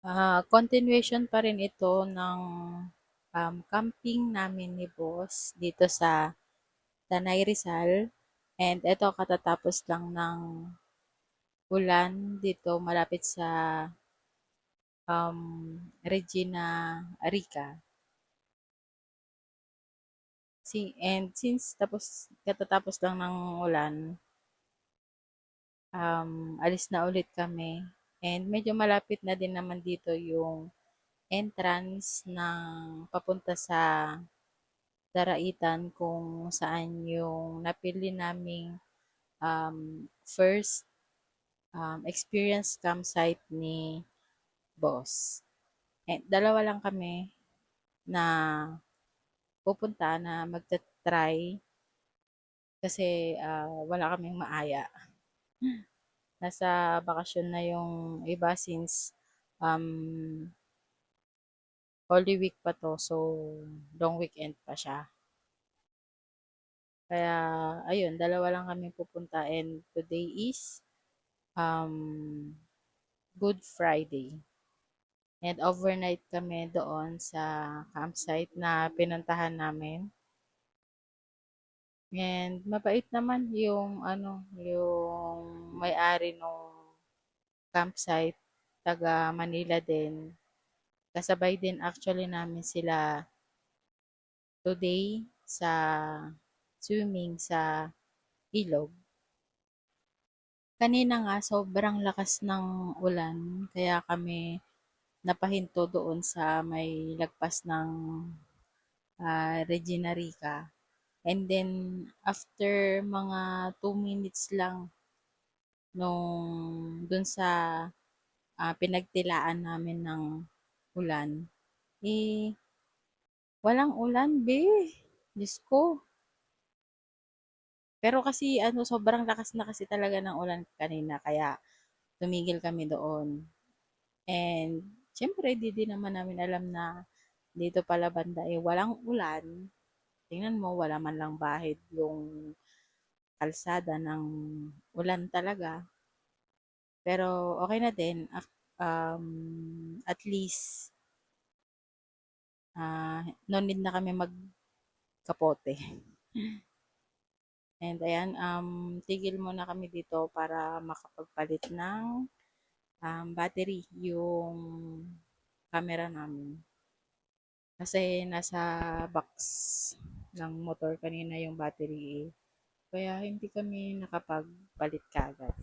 Ah, continuation pa rin ito ng um, camping namin ni Boss dito sa Tanay Rizal. And ito katatapos lang ng ulan dito malapit sa um, Regina Rica. Si, and since tapos katatapos lang ng ulan, um, alis na ulit kami. And medyo malapit na din naman dito yung entrance ng papunta sa Daraitan kung saan yung napili naming um, first um, experience campsite ni boss. And dalawa lang kami na pupunta na magta-try kasi uh, wala kaming maaya. Nasa bakasyon na yung iba since um, Holy Week pa to, so long weekend pa siya. Kaya, ayun, dalawa lang kami pupunta and today is um, Good Friday. And overnight kami doon sa campsite na pinuntahan namin. And mabait naman yung ano, yung may-ari nung campsite, taga Manila din. Kasabay din actually namin sila today sa swimming sa ilog. Kanina nga sobrang lakas ng ulan kaya kami napahinto doon sa may lagpas ng uh, Regina Rica. And then, after mga 2 minutes lang nung dun sa uh, pinagtilaan namin ng ulan, eh, walang ulan, be. Diyos ko. Pero kasi, ano, sobrang lakas na kasi talaga ng ulan kanina, kaya tumigil kami doon. And, Siyempre, di din naman namin alam na dito pala banda eh walang ulan. Tingnan mo, wala man lang bahid yung kalsada ng ulan talaga. Pero okay na din. Um, at least, uh, no need na kami magkapote. And ayan, um, tigil muna kami dito para makapagpalit ng um, battery yung camera namin. Kasi nasa box ng motor kanina yung battery. Kaya hindi kami nakapagpalit kagad.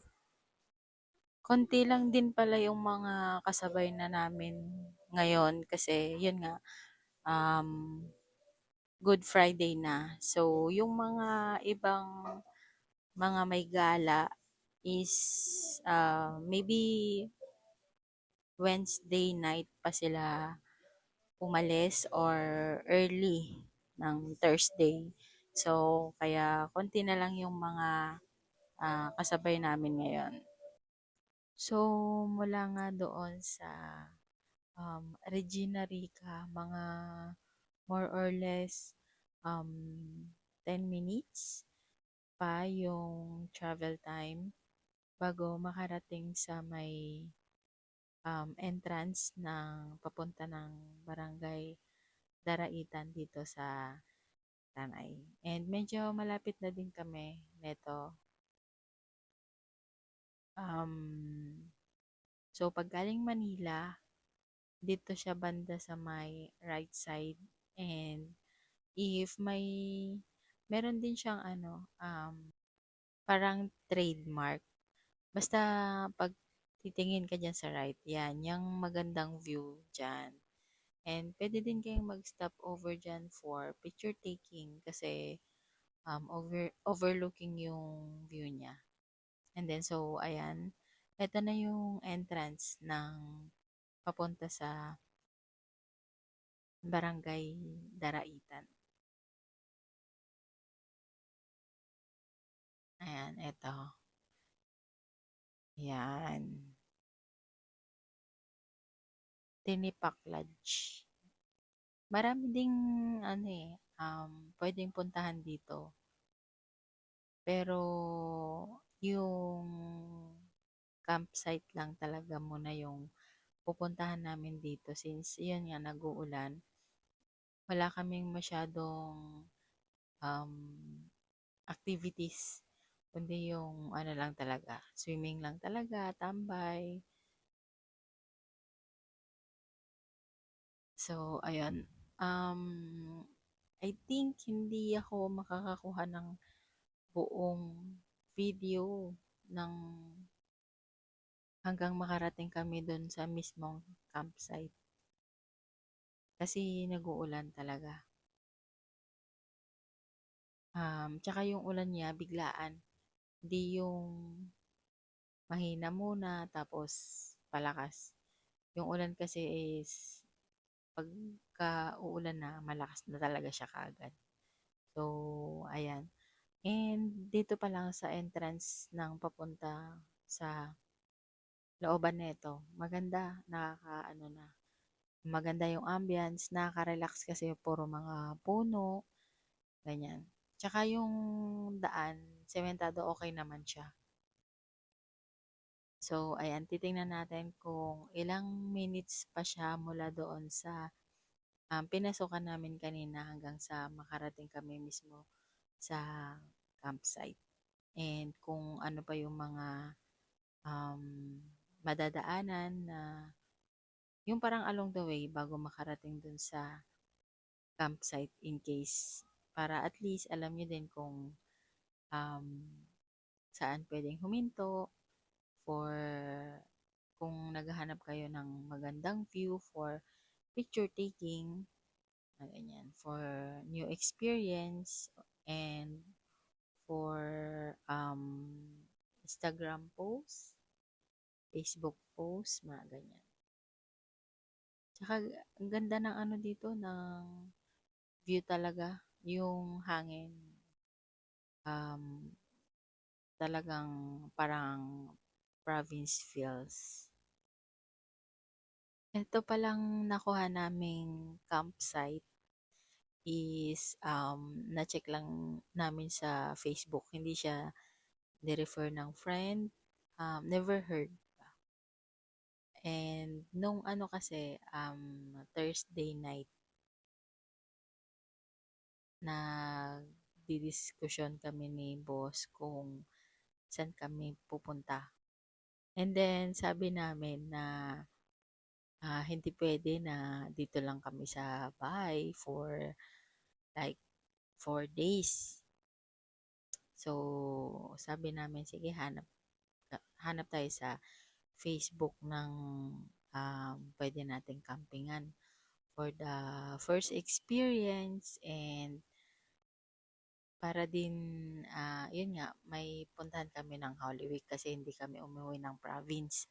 Konti lang din pala yung mga kasabay na namin ngayon kasi yun nga um, Good Friday na. So yung mga ibang mga may gala is uh, maybe Wednesday night pa sila umalis or early ng Thursday. So, kaya konti na lang yung mga uh, kasabay namin ngayon. So, mula nga doon sa um, Regina Rica, mga more or less um, 10 minutes pa yung travel time bago makarating sa may um, entrance ng papunta ng barangay Daraitan dito sa Tanay. And medyo malapit na din kami neto. Um, so pag galing Manila, dito siya banda sa may right side and if may meron din siyang ano um, parang trademark Basta pag titingin ka dyan sa right, yan, yung magandang view dyan. And pwede din kayong mag-stop over dyan for picture taking kasi um, over, overlooking yung view niya. And then, so, ayan. Ito na yung entrance ng papunta sa Barangay Daraitan. Ayan, ito. Yan. Tinipak Lodge. Marami ding ano eh, um, pwedeng puntahan dito. Pero yung campsite lang talaga muna yung pupuntahan namin dito since yun nga nag-uulan. Wala kaming masyadong um, activities kundi yung ano lang talaga, swimming lang talaga, tambay. So, ayun. Um, I think hindi ako makakakuha ng buong video ng hanggang makarating kami dun sa mismong campsite. Kasi nag-uulan talaga. Um, tsaka yung ulan niya biglaan. Hindi yung mahina muna tapos palakas. Yung ulan kasi is pagka uulan na, malakas na talaga siya kaagad. So, ayan. And dito pa lang sa entrance ng papunta sa looban nito, maganda, nakaka ano na, maganda yung ambience, nakaka-relax kasi puro mga puno, ganyan. Tsaka yung daan, sementado okay naman siya. So, ayan, titingnan natin kung ilang minutes pa siya mula doon sa um, pinasukan namin kanina hanggang sa makarating kami mismo sa campsite. And kung ano pa yung mga um, madadaanan na yung parang along the way bago makarating dun sa campsite in case para at least alam nyo din kung um, saan pwedeng huminto for kung naghahanap kayo ng magandang view for picture taking, na ganyan, for new experience and for um, Instagram post, Facebook post, mga ganyan. Tsaka ang ganda ng ano dito ng view talaga, yung hangin. Um, talagang parang province feels. Ito palang nakuha naming campsite is um, na-check lang namin sa Facebook. Hindi siya ni-refer ng friend. Um, never heard. And nung ano kasi, um, Thursday night, nagdi-discussion kami ni boss kung saan kami pupunta. And then, sabi namin na uh, hindi pwede na dito lang kami sa bahay for like four days. So, sabi namin, sige, hanap, hanap tayo sa Facebook ng um, pwede nating campingan for the first experience and para din, uh, yun nga, may puntahan kami ng Holy Week kasi hindi kami umuwi ng province.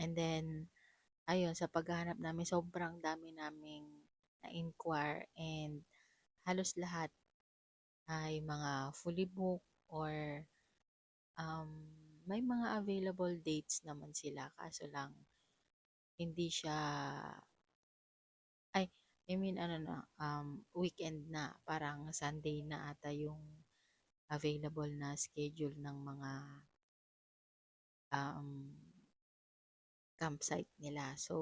And then, ayun, sa paghahanap namin, sobrang dami naming na-inquire and halos lahat ay mga fully booked or um, may mga available dates naman sila. Kaso lang, hindi siya, I mean, ano na, um, weekend na, parang Sunday na ata yung available na schedule ng mga um, campsite nila. So,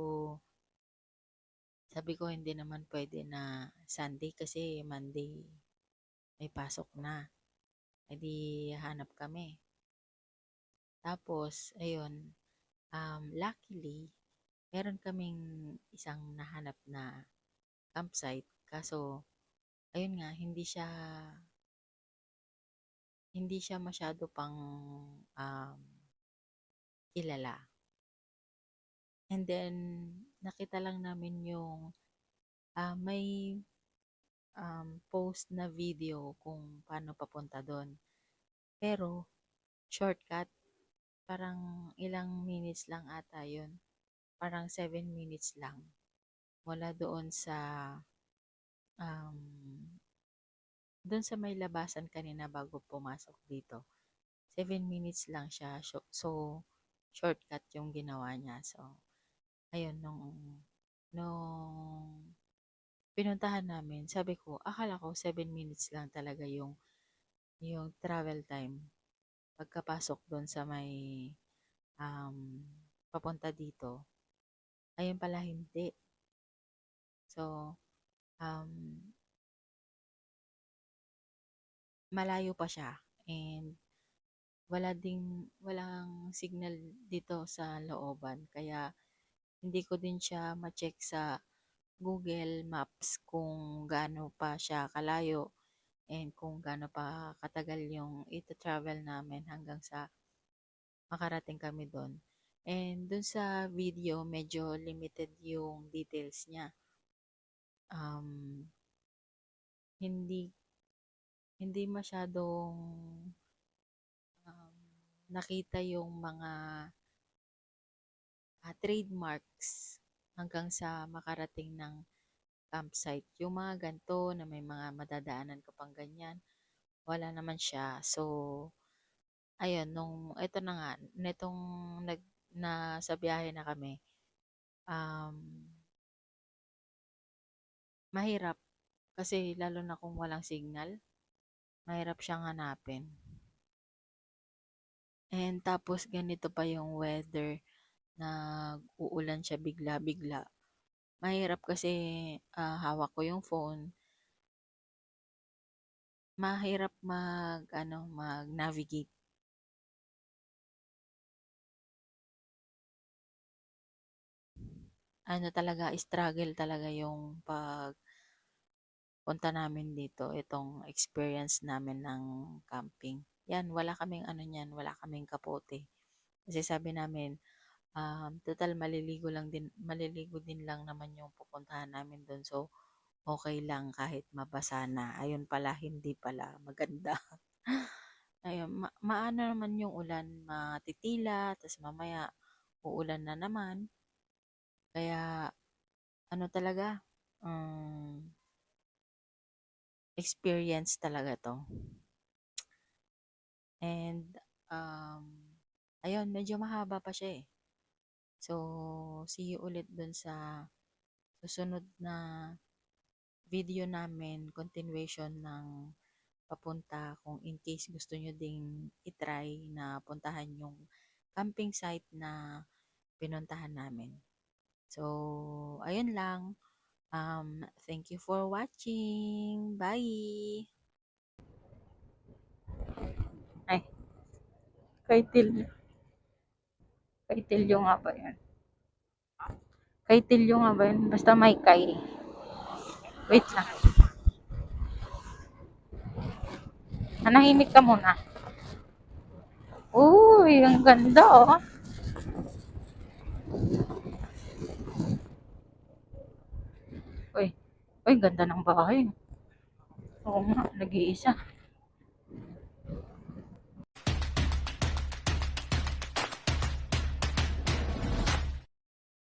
sabi ko hindi naman pwede na Sunday kasi Monday may pasok na. Hindi hanap kami. Tapos, ayun, um, luckily, meron kaming isang nahanap na campsite. Kaso, ayun nga, hindi siya hindi siya masyado pang um, kilala. And then, nakita lang namin yung uh, may um, post na video kung paano papunta doon. Pero, shortcut, parang ilang minutes lang ata yun. Parang 7 minutes lang mula doon sa um, doon sa may labasan kanina bago pumasok dito. 7 minutes lang siya. So, shortcut yung ginawa niya. So, ayun, nung, nung pinuntahan namin, sabi ko, akala ko 7 minutes lang talaga yung, yung travel time. Pagkapasok doon sa may um, papunta dito. Ayun pala hindi. So, um, malayo pa siya and wala ding walang signal dito sa looban kaya hindi ko din siya ma-check sa Google Maps kung gaano pa siya kalayo and kung gaano pa katagal yung ita-travel namin hanggang sa makarating kami doon. And dun sa video, medyo limited yung details niya. Um, hindi hindi masyadong um, nakita yung mga ah, trademarks hanggang sa makarating ng campsite. Yung mga ganito na may mga madadaanan ka pang ganyan, wala naman siya. So, ayun, nung, ito na nga, netong nag, na sa biyahe na kami, um, mahirap kasi lalo na kung walang signal, mahirap siyang hanapin. And tapos ganito pa yung weather, nag-uulan siya bigla-bigla. Mahirap kasi ah, hawak ko yung phone. Mahirap mag ano, mag-navigate. Ano talaga, struggle talaga yung pag punta namin dito, itong experience namin ng camping. Yan, wala kaming ano niyan, wala kaming kapote. Kasi sabi namin, um, total maliligo lang din, maliligo din lang naman yung pupuntahan namin doon. So, okay lang kahit mabasa na. Ayun pala, hindi pala. Maganda. Ayun, ma- maano naman yung ulan, matitila, tapos mamaya uulan na naman. Kaya, ano talaga, um, experience talaga to. And, um, ayun, medyo mahaba pa siya eh. So, see you ulit dun sa susunod na video namin, continuation ng papunta kung in case gusto nyo ding itry na puntahan yung camping site na pinuntahan namin. So, ayun lang. Um, thank you for watching. Bye! Ay, kay Til. Kay Tilyo nga ba yan? Kay Tilyo nga ba yan? Basta may kay. Wait lang. Nanahimik ka muna. Uy, ang ganda oh. Uy, ganda ng bahay. Oo nga, nag-iisa.